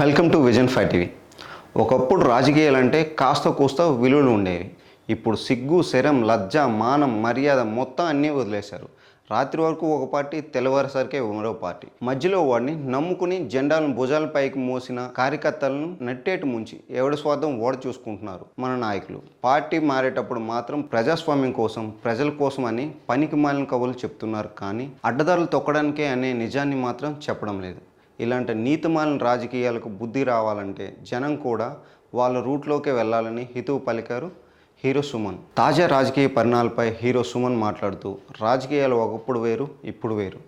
Welcome to Vision five TV. ఒకప్పుడు రాజకీయాలంటే కాస్త కూస్త విలువలు ఉండేవి. ఇప్పుడు సిగ్గు శరం లజ్జ మానం మర్యాద మొత్తం అన్నీ వదిలేశారు. రాత్రి వరకు ఒక పార్టీ తెల్లవారేసరికే మరో పార్టీ. మధ్యలో వాడిని నమ్ముకుని జెండాలను భుజాలపైకి మోసిన కార్యకర్తలను నట్టేటు ముంచి ఎవడి స్వార్థం ఓడ చూసుకుంటున్నారు? మన నాయకులు. పార్టీ మారేటప్పుడు మాత్రం ప్రజాస్వామ్యం కోసం ప్రజల కోసం అని పనికి మాలిన కవులు చెప్తున్నారు కానీ అడ్డదారులు తొక్కడానికే అనే నిజాన్ని మాత్రం చెప్పడం లేదు. ఇలాంటి నీతిమాలిన రాజకీయాలకు బుద్ధి రావాలంటే జనం కూడా వాళ్ళ రూట్లోకే వెళ్ళాలని హితువు పలికారు హీరో సుమన్. తాజా రాజకీయ పరిణామాలపై హీరో సుమన్ మాట్లాడుతూ రాజకీయాలు ఒకప్పుడు వేరు ఇప్పుడు వేరు.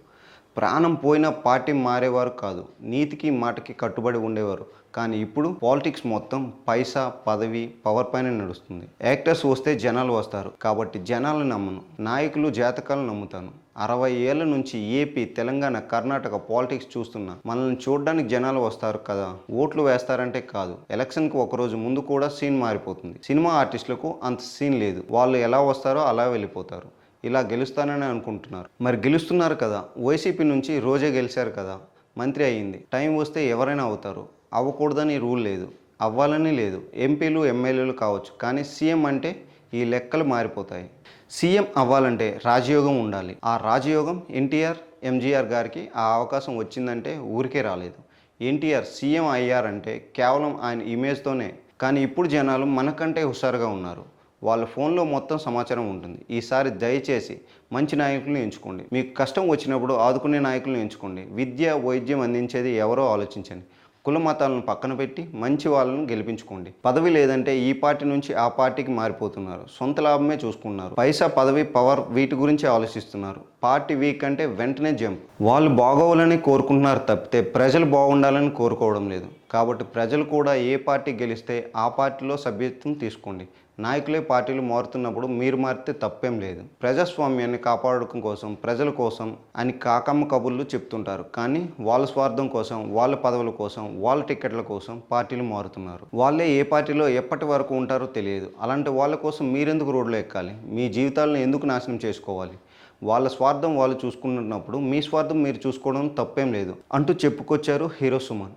ప్రాణం పోయిన పార్టీ మారేవారు కాదు. నీతికి మాటకి కట్టుబడి ఉండేవారు. కానీ ఇప్పుడు పాలిటిక్స్ మొత్తం పైసా పదవి పవర్ పైన నడుస్తుంది. యాక్టర్స్ వస్తే జనాలు వస్తారు. కాబట్టి జనాలు నమ్మను. నాయకులు జాతకాలు నమ్ముతాను. అరవై ఏళ్ళ నుంచి ఏపీ తెలంగాణ కర్ణాటక పాలిటిక్స్ చూస్తున్నా మనల్ని చూడడానికి జనాలు వస్తారు కదా. ఓట్లు వేస్తారంటే కాదు. ఎలక్షన్కి ఒకరోజు ముందు కూడా సీన్ మారిపోతుంది. సినిమా ఆర్టిస్టులకు అంత సీన్ లేదు. వాళ్ళు ఎలా వస్తారో అలా వెళ్ళిపోతారు. ఇలా గెలుస్తానని అనుకుంటున్నారు. మరి గెలుస్తున్నారు కదా. వైసీపీ నుంచి రోజే గెలిచారు కదా. మంత్రి అయ్యింది. టైం వస్తే ఎవరైనా అవుతారు. అవ్వకూడదని రూల్ లేదు. అవ్వాలని లేదు. ఎంపీలు ఎమ్మెల్యేలు కావచ్చు. కానీ సీఎం అంటే ఈ లెక్కలు మారిపోతాయి. సీఎం అవ్వాలంటే రాజయోగం ఉండాలి. ఆ రాజయోగం ఎన్టీఆర్ ఎంజీఆర్ గారికి ఆ అవకాశం వచ్చిందంటే ఊరికే రాలేదు. ఎన్టీఆర్ సీఎం అయ్యారంటే కేవలం ఆయన ఇమేజ్తోనే. కానీ ఇప్పుడు జనాలు మనకంటే హుషారుగా ఉన్నారు. వాళ్ళ ఫోన్లో మొత్తం సమాచారం ఉంటుంది. ఈసారి దయచేసి మంచి నాయకులను ఎంచుకోండి. మీకు కష్టం వచ్చినప్పుడు ఆదుకునే నాయకులను ఎంచుకోండి. విద్య వైద్యం అందించేది ఎవరో ఆలోచించండి. కుల మతాలను పక్కన పెట్టి మంచి వాళ్ళను గెలిపించుకోండి. పదవి లేదంటే ఈ పార్టీ నుంచి ఆ పార్టీకి మారిపోతున్నారు. సొంత లాభమే చూసుకుంటున్నారు. పైసా పదవి పవర్ వీటి గురించి ఆలోచిస్తున్నారు. పార్టీ వీక్ అంటే వెంటనే జంప్. వాళ్ళు బాగోవాలని కోరుకుంటున్నారు తప్పితే ప్రజలు బాగుండాలని కోరుకోవడం లేదు. కాబట్టి ప్రజలు కూడా ఏ పార్టీ గెలిస్తే ఆ పార్టీలో సభ్యత్వం తీసుకోండి. నాయకులే పార్టీలు మారుతున్నప్పుడు మీరు మారితే తప్పేం లేదు. ప్రజాస్వామ్యాన్ని కాపాడడం కోసం ప్రజల కోసం అని కాకమ్మ కబుర్లు చెప్తుంటారు. కానీ వాళ్ళ స్వార్థం కోసం వాళ్ళ పదవుల కోసం వాళ్ళ టికెట్ల కోసం పార్టీలు మారుతున్నారు. వాళ్ళే ఏ పార్టీలో ఎప్పటి వరకు ఉంటారో తెలియదు. అలాంటి వాళ్ళ కోసం మీరెందుకు రోడ్లో ఎక్కాలి? మీ జీవితాలను ఎందుకు నాశనం చేసుకోవాలి? వాళ్ళ స్వార్థం వాళ్ళు చూసుకుంటున్నప్పుడు మీ స్వార్థం మీరు చూసుకోవడం తప్పేం లేదు అంటూ చెప్పుకొచ్చారు హీరో సుమన్.